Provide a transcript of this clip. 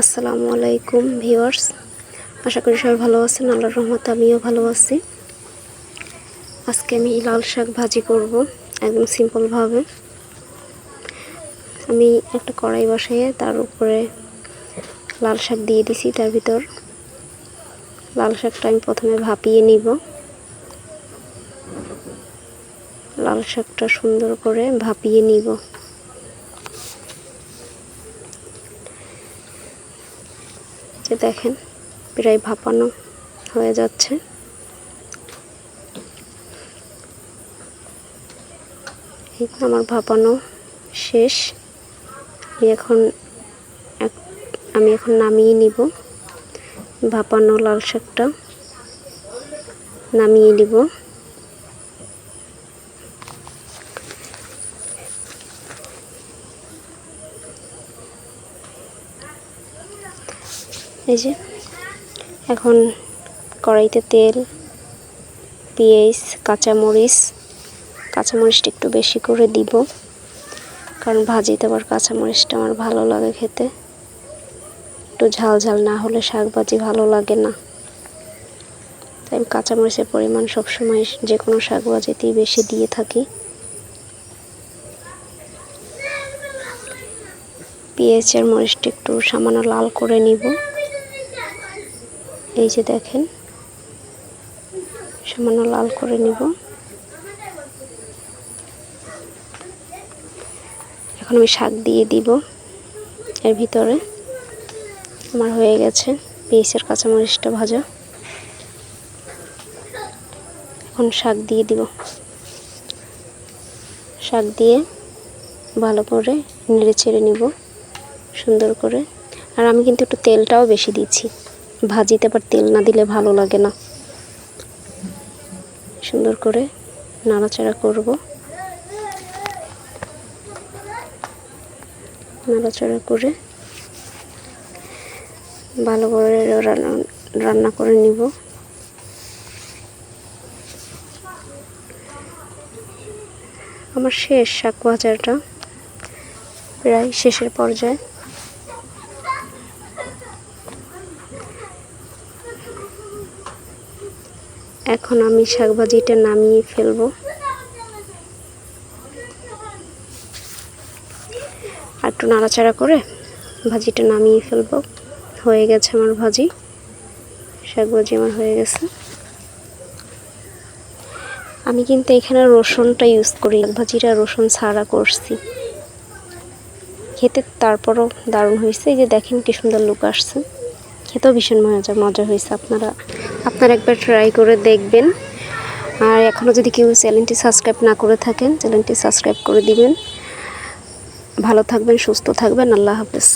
আসসালামু আলাইকুম ভিউয়ার্স। আশা করি সবাই ভালো আছেন, আল্লাহর রহমতে আমিও ভালো আছি। আজকে আমি লাল শাক ভাজি করব, একদম সিম্পলভাবে। আমি একটা কড়াই বসাইয়ে তার উপরে লাল শাক দিয়ে দিছি তার ভিতর। লাল শাকটা আমি প্রথমে ভাপিয়ে নিব। লাল শাকটা সুন্দর করে ভাপিয়ে নিব। যে দেখেন, প্রায় ভাপানো হয়ে যাচ্ছে। আমার ভাপানো শেষ। এখন আমি এখন নামিয়ে নিব। ভাপানো লাল শাকটা নামিয়ে নিব। এই যে, এখন কড়াইতে তেল, পেঁয়াজ, কাঁচামরিচ, কাঁচামরিচটা একটু বেশি করে দিব, কারণ ভাজিতে আবার কাঁচামরিচটা আমার ভালো লাগে খেতে। একটু ঝাল ঝাল না হলে শাক ভাজি ভালো লাগে না। তাই আমি কাঁচামরিচের পরিমাণ সবসময় যে কোনো শাক ভাজিতেই বেশি দিয়ে থাকি। পেঁয়াজের মরিচটা একটু সামান্য লাল করে নিব। এই যে দেখেন, সামান্য লাল করে নিব। এখন আমি শাক দিয়ে দিব এর ভিতরে। আমার হয়ে গেছে পেঁয়াজের কাঁচামরিচটা ভাজা। এখন শাক দিয়ে দিব। শাক দিয়ে ভালো করে নেড়ে ছেড়ে নিব, সুন্দর করে। আর আমি কিন্তু একটু তেলটাও বেশি দিচ্ছি। ভাজিতে আবার তেল না দিলে ভালো লাগে না। সুন্দর করে নাড়াচাড়া করব। নাড়াচাড়া করে ভালো করে রান্না করে নিব। আমার শেষ শাক ভাজাটা প্রায় শেষের পর্যায়ে। এখন আমি শাকভাজিটা নামিয়ে ফেলব। একটু নাড়াচাড়া করে ভাজিটা নামিয়ে ফেলব। হয়ে গেছে আমার ভাজি। শাকভাজি আমার হয়ে গেছে। আমি কিন্তু এখানে রসুনটা ইউজ করি ভাজিটা রসুন ছাড়া করছি। খেতে তারপরও দারুণ হয়েছে। এই যে দেখেন কি সুন্দর লুক আসছে। খেতেও ভীষণ মজা মজা হয়েছে। আপনারা আপনারা একবার ট্রাই করে দেখবেন। আর এখনও যদি কেউ চ্যানেলটি সাবস্ক্রাইব না করে থাকেন, চ্যানেলটি সাবস্ক্রাইব করে দিবেন। ভালো থাকবেন, সুস্থ থাকবেন। আল্লাহ হাফেজ।